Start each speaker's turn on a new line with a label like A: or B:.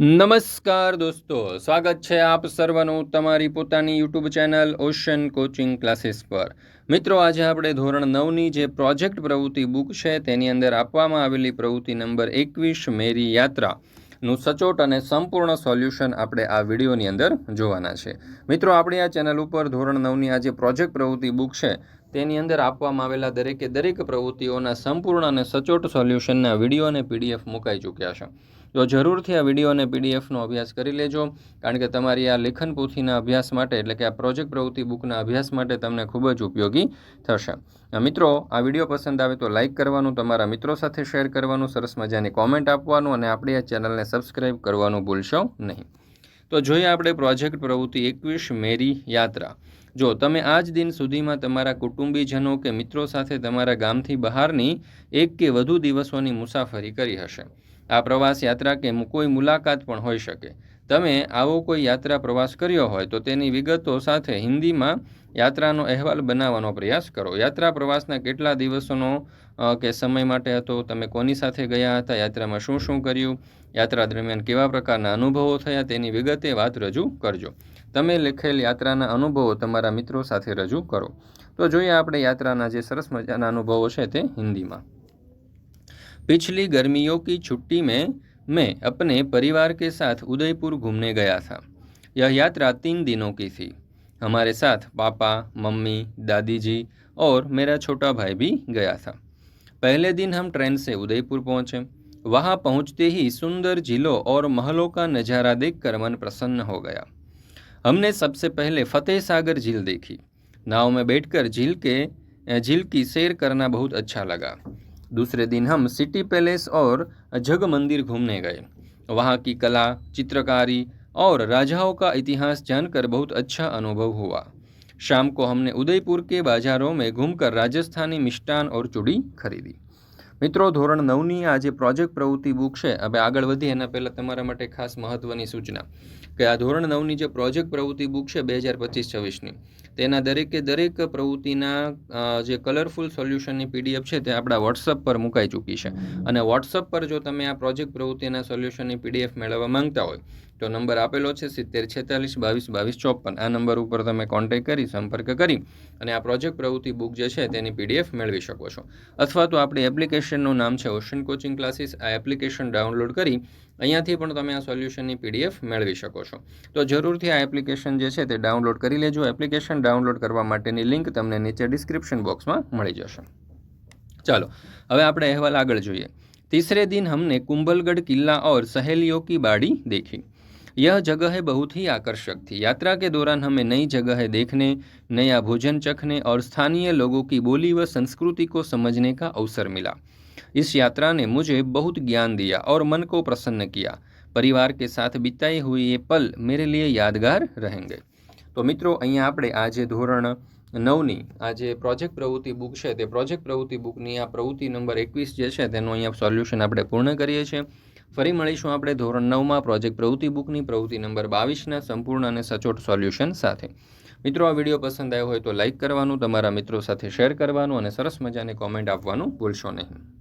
A: નમસ્કાર દોસ્તો, સ્વાગત છે આપ સર્વનું તમારી પોતાની YouTube channel ocean coaching classes પર. મિત્રો, આજે આપણે ધોરણ નવની જે પ્રોજેક્ટ પ્રવૃત્તિ બુક છે તેની અંદર આપવામાં આવેલી પ્રવૃત્તિ નંબર એકવીસ, મેરી યાત્રા નું સચોટ અને સંપૂર્ણ સોલ્યુશન આપણે આ વિડીયોની અંદર જોવાના છે. મિત્રો, આપણી આ ચેનલ ઉપર ધોરણ નવની આ જે પ્રોજેક્ટ પ્રવૃત્તિ બુક છે તેની અંદર આપવામાં આવેલા દરેકે દરેક પ્રવૃત્તિઓના સંપૂર્ણ અને સચોટ સોલ્યુશનના વીડિયો અને પીડીએફ મુકાઈ ચૂક્યા છે. તો જરૂરથી આ વીડિયો અને પીડીએફનો અભ્યાસ કરી લેજો, કારણ કે તમારી આ લેખન પોથીના અભ્યાસ માટે એટલે કે આ પ્રોજેક્ટ પ્રવૃત્તિ બુકના અભ્યાસ માટે તમને ખૂબ જ ઉપયોગી થશે. મિત્રો, આ વીડિયો પસંદ આવે તો લાઇક કરવાનું, તમારા મિત્રો સાથે શેર કરવાનું, સરસ મજાની કોમેન્ટ આપવાનું અને આપણી આ ચેનલને સબસ્ક્રાઈબ કરવાનું ભૂલશો નહીં. તો જોઈએ આપણે પ્રોજેક્ટ પ્રવૃત્તિ એકવીસ, મેરી યાત્રા. જો તમે આજ દિન સુધીમાં તમારા કુટુંબીજનો કે મિત્રો સાથે તમારા ગામથી બહારની એક કે વધુ દિવસોની મુસાફરી કરી હશે. આ પ્રવાસ યાત્રા કે કોઈ મુલાકાત પણ હોઈ શકે. તમે આવો કોઈ યાત્રા પ્રવાસ કર્યો હોય તો તેની વિગતો સાથે હિન્દીમાં યાત્રાનો અહેવાલ બનાવવાનો પ્રયાસ કરો. યાત્રા પ્રવાસના કેટલા દિવસોનો કે સમય માટે હતો? તમે કોની સાથે ગયા હતા? યાત્રામાં શું શું કર્યું? યાત્રા દરમિયાન કેવા પ્રકારના અનુભવો થયા? તેની વિગતે વાત રજૂ કરજો. તમે લખેલ યાત્રાના અનુભવો તમારા મિત્રો સાથે રજૂ કરો. તો જોઈએ આપણે યાત્રાના જે સરસ મજાના અનુભવો છે તે હિન્દીમાં. પિછલી ગરમીઓ કી છુટ્ટી મેં मैं अपने परिवार के साथ उदयपुर घूमने गया था। यह यात्रा तीन दिनों की थी। हमारे साथ पापा, मम्मी दादी जी और मेरा छोटा भाई भी गया था। पहले दिन हम ट्रेन से उदयपुर पहुँचे। वहाँ पहुँचते ही सुंदर झीलों और महलों का नज़ारा देखकर मन प्रसन्न हो गया। हमने सबसे पहले फतेह सागर झील देखी। नाव में बैठकर झील के, झील की सैर करना बहुत अच्छा लगा। दूसरे दिन हम सिटी पैलेस और जग मंदिर घूमने गए। वहाँ की कला, चित्रकारी और राजाओं का इतिहास जानकर बहुत अच्छा अनुभव हुआ। शाम को हमने उदयपुर के बाजारों में घूमकर राजस्थानी मिष्टान और चूड़ी खरीदी। મિત્રો, ધોરણ નવની આ જે પ્રોજેક્ટ પ્રવૃત્તિ બુક છે. હવે આગળ વધીએ એના પહેલાં તમારા માટે ખાસ મહત્ત્વની સૂચના કે આ ધોરણ નવની જે પ્રોજેક્ટ પ્રવૃત્તિ બુક છે બે હજાર પચીસ છવ્વીસની, તેના દરેકે દરેક પ્રવૃત્તિના જે કલરફુલ સોલ્યુશનની પીડીએફ છે તે આપણા વોટ્સઅપ પર મુકાઈ ચૂકી છે. અને વોટ્સઅપ પર જો તમે આ પ્રોજેક્ટ પ્રવૃત્તિના સોલ્યુશનની પીડીએફ મેળવવા માંગતા હોય, તો નંબર આપેલો છે સિત્તેર છેતાલીસ બાવીસ બાવીસ ચોપન. આ નંબર ઉપર તમે કોન્ટેક કરી, સંપર્ક કરી અને આ પ્રોજેક્ટ પ્રવૃત્તિ બુક જે છે તેની પીડીએફ મેળવી શકો છો. અથવા તો આપણી એપ્લિકેશનનું નામ છે ઓશન કોચિંગ ક્લાસીસ આ એપ્લિકેશન ડાઉનલોડ કરી અહીંયાથી પણ તમે આ સોલ્યુશનની પીડીએફ મેળવી શકો છો. તો જરૂરથી આ એપ્લિકેશન જે છે તે ડાઉનલોડ કરી લેજો. એપ્લિકેશન ડાઉનલોડ કરવા માટેની લિંક તમને નીચે ડિસ્ક્રિપ્શન બોક્સમાં મળી જશે. ચાલો, હવે આપણે અહેવાલ આગળ જોઈએ. તીસરે દિન હમને કુંભલગઢ કિલ્લા ઓર સહેલીઓ કી બાડી દેખી. यह जगह बहुत ही आकर्षक थी यात्रा के दौरान हमें नई जगह देखने नया भोजन चखने और स्थानीय लोगों की बोली व संस्कृति को समझने का अवसर मिला इस यात्रा ने मुझे बहुत ज्ञान दिया और मन को प्रसन्न किया परिवार के साथ बिताए हुए ये पल मेरे लिए यादगार रहेंगे तो मित्रों અહીંયા આપણે આજે ધોરણ નવની આ જે પ્રોજેક્ટ પ્રવૃત્તિ બુક છે તે પ્રોજેક્ટ પ્રવૃત્તિ બુકની આ પ્રવૃત્તિ નંબર એકવીસ જે છે તેનું અહીંયા સોલ્યુશન આપણે પૂર્ણ કરીએ છીએ ફરી મળીશું આપણે ધોરણ નવમાં પ્રોજેક્ટ પ્રવૃત્તિ બુકની, પ્રવૃત્તિ નંબર બાવીસના સંપૂર્ણ અને સચોટ સોલ્યુશન સાથે. મિત્રો, આ વીડિયો પસંદ આવ્યો હોય તો લાઇક કરવાનું, તમારા મિત્રો સાથે શેર કરવાનું અને સરસ મજાની કોમેન્ટ આપવાનું ભૂલશો નહીં.